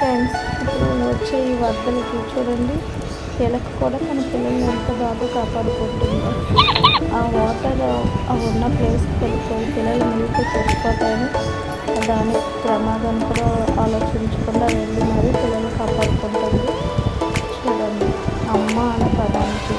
Friends ఇప్పుడు వచ్చే ఈ వరదలకి చూడండి. పిల్లకి కూడా మన పిల్లల్ని ఎంత బాగా కాపాడుకుంటుందో. ఆ వాటర్ ఉన్న ప్లేస్కి వెళ్ళిపోయి పిల్లలు నీళ్ళు చచ్చిపోతాయని దాని ప్రమాదం కూడా ఆలోచించకుండా వెళ్ళి మరీ పిల్లలు కాపాడుకుంటుంది. చూడండి. అమ్మ అనే పదానికి